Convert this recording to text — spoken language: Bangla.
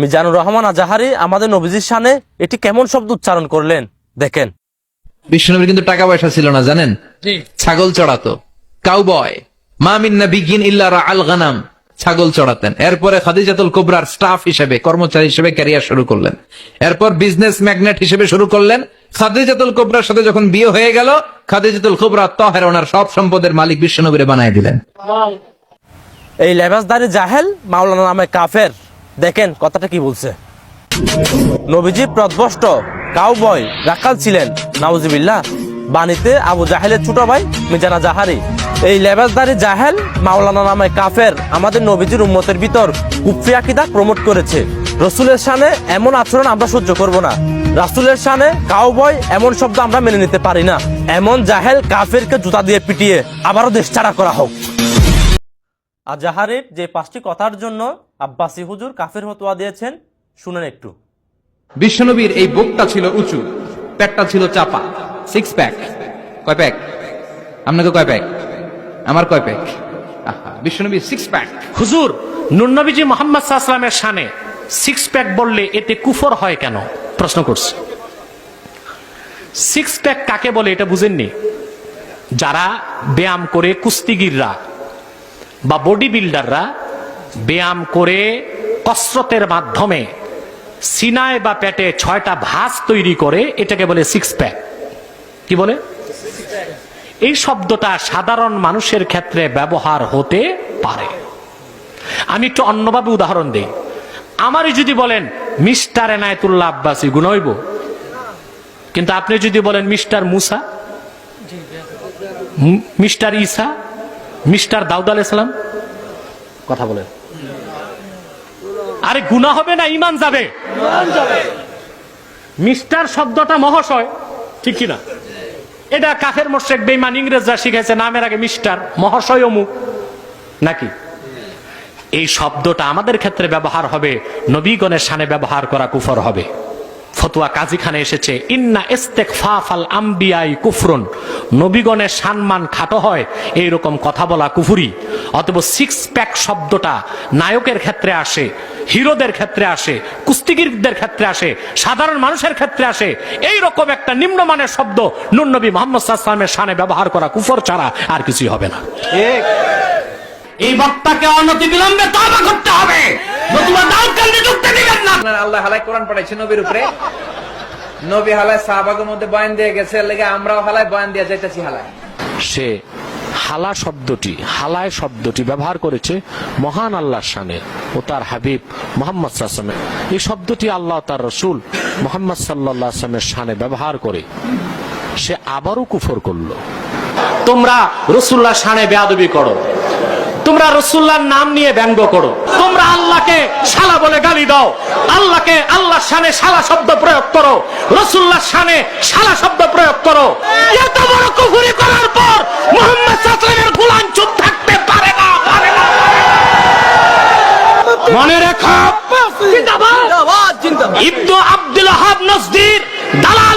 মিজানুর রহমান আজাহারি আমাদের নবীজির শানে এটি কেমন শব্দ উচ্চারণ করলেন? দেখেন। বিষ্ণুনবীর কিন্তু টাকা পয়সা ছিল না জানেন? ছাগল চড়াতো। কাউবয় মামিন বিগিন ইল্লা আল গানাম। ছাগল চড়াতেন। এরপরে খাদিজাতুল কোবরার স্টাফ হিসেবে কর্মচারী হিসেবে ক্যারিয়ার শুরু করলেন। এরপর বিজনেস ম্যাগনেট হিসেবে শুরু করলেন। খাদিজাতুল কোবরার সাথে যখন বিয়ে হয়ে গেল খাদিজাতুল কোবরা তহের ওনার সব সম্পদের মালিক বিষ্ণুনবীরে বানায় দিলেন। এই লেবাসদারি জাহেল মাওলানা নামে কাফের। দেখেন কথাটা কি বলছে। নবীজি প্রদবষ্ট কাউবয় রাখাল ছিলেন। নাউজিবিল্লাহ। বাণীতে আবু জাহেলের ছোট ভাই মিজানা জাহারি। এই লেবাসদারি জাহেল মাওলানা নামে কাফের আমাদের নবীজির উম্মতের ভিতর কুফরি প্রমোট করেছে। রসুলের শানে এমন আচরণ আমরা সহ্য করব না। রাসুলের শানে কাউবয় এমন শব্দ আমরা মেনে নিতে পারি না। এমন জাহেল কাফেরকে জুতা দিয়ে পিটিয়ে আবারও দেশ ছাড়া করা হোক। আজাহারের যে পাঁচটি কথার জন্য আব্বাসি হুজুর কাফের হতোয়া দিয়েছেন শুনেন একটু। বিশ্বনবীর এই বুকটা ছিল উঁচু প্যাকটা ছিল চাপা। সিক্স প্যাক কয় প্যাক আপনাকে কয় প্যাক আমার কয় প্যাক বিশ্বনবীর সিক্স প্যাক হুজুর নুরনবীজি মোহাম্মদ সাহসালামের শানে সিক্স প্যাক বললে এতে কুফর হয় কেন? প্রশ্ন করছে। সিক্স প্যাক কাকে বলে এটা বুঝেননি? যারা ব্যায়াম করে কুস্তিগিররা বা বডি বিল্ডাররা ব্যায়াম করে কসরতের মাধ্যমে সিনায় বা পেটে ছয়টা ভাঁজ তৈরি করে, এটাকে বলে সিক্স প্যাক কি বলে? এই শব্দটা সাধারণ মানুষের ক্ষেত্রে ব্যবহার হতে পারে। আমি একটু অন্যভাবে উদাহরণ দিই। আমারই যদি বলেন, মিস্টার এনায়তুল্লাহ আব্বাসী গুণইব কিন্তু আপনি যদি বলেন, mister Musa? Mister Isa mister Dawood আল ইসলাম কথা বলেন আরে গুণা হবে না ইমান যাবে। মিস্টার শব্দটা মহাশয় ঠিক কিনা এটা কাফের মোশেক বেইমান ইংরেজরা শিখেছে নামের আগে মিস্টার মহাশয় অমুক। নাকি? এই শব্দটা আমাদের ক্ষেত্রে ব্যবহার হবে নবীগণের সানে ব্যবহার করা কুফর হবে। ফতুয়া কাজী খানে এসেছে। ইন্না ইস্তেক ফাফাল আম্বিয়াই কুফরুন। নবীগণের সম্মান খাটো হয় এইরকম কথা বলা কুফুরি। অতএব সিক্স প্যাক শব্দটা নায়কের ক্ষেত্রে আসে হিরোদের ক্ষেত্রে আসে কুস্তিগিরদের ক্ষেত্রে আসে সাধারণ মানুষের ক্ষেত্রে আসে। এই রকম একটা নিম্নমানের শব্দ নুন নবী মোহাম্মদ সাল্লামের সানে ব্যবহার করা কুফর ছাড়া আর কিছুই হবে না। এই বক্তাকে অনতি বিলম্বে তবা করতে হবে। নতুবা দাউদ কান্দি ঢুকতে দিবেন না। আল্লাহ হালাই কোরআন পাঠাইছে নবীর উপরে। নবী হালায় সাহাবাগের মধ্যে বয়ান দিয়ে গেছে লেগে আমরাও হালায় বয়ান দিয়ে যাইতেছি হালায়। সে হালা শব্দটি হালায় শব্দটি ব্যবহার করেছে মহান আল্লাহর শানে ও তার হাবিব মোহাম্মদ সাল্লামের এই শব্দটি আল্লাহ তার রসুল মোহাম্মদ সাল্লাহ আসলামের শানে ব্যবহার করে সে আবারও কুফর করল। তোমরা রসুল্লাহ শানে বেয়াদবি করো। তোমরা রসুল্লাহর নাম নিয়ে ব্যঙ্গ করো। তোমরা আল্লাহকে শালা বলে গালি দাও। আল্লাহকে আল্লাহ শানে শালা শব্দ প্রয়োগ করো। রসুল্লাহ শানে শালা শব্দ প্রয়োগ করো। এত বড় কুফুরি করার পর মোহাম্মদ সাল্লামের গোলাম চুপ থাকতে পারে না পারে না মনে রেখো। ইবনু আব্দুল হাব নজদির দালালে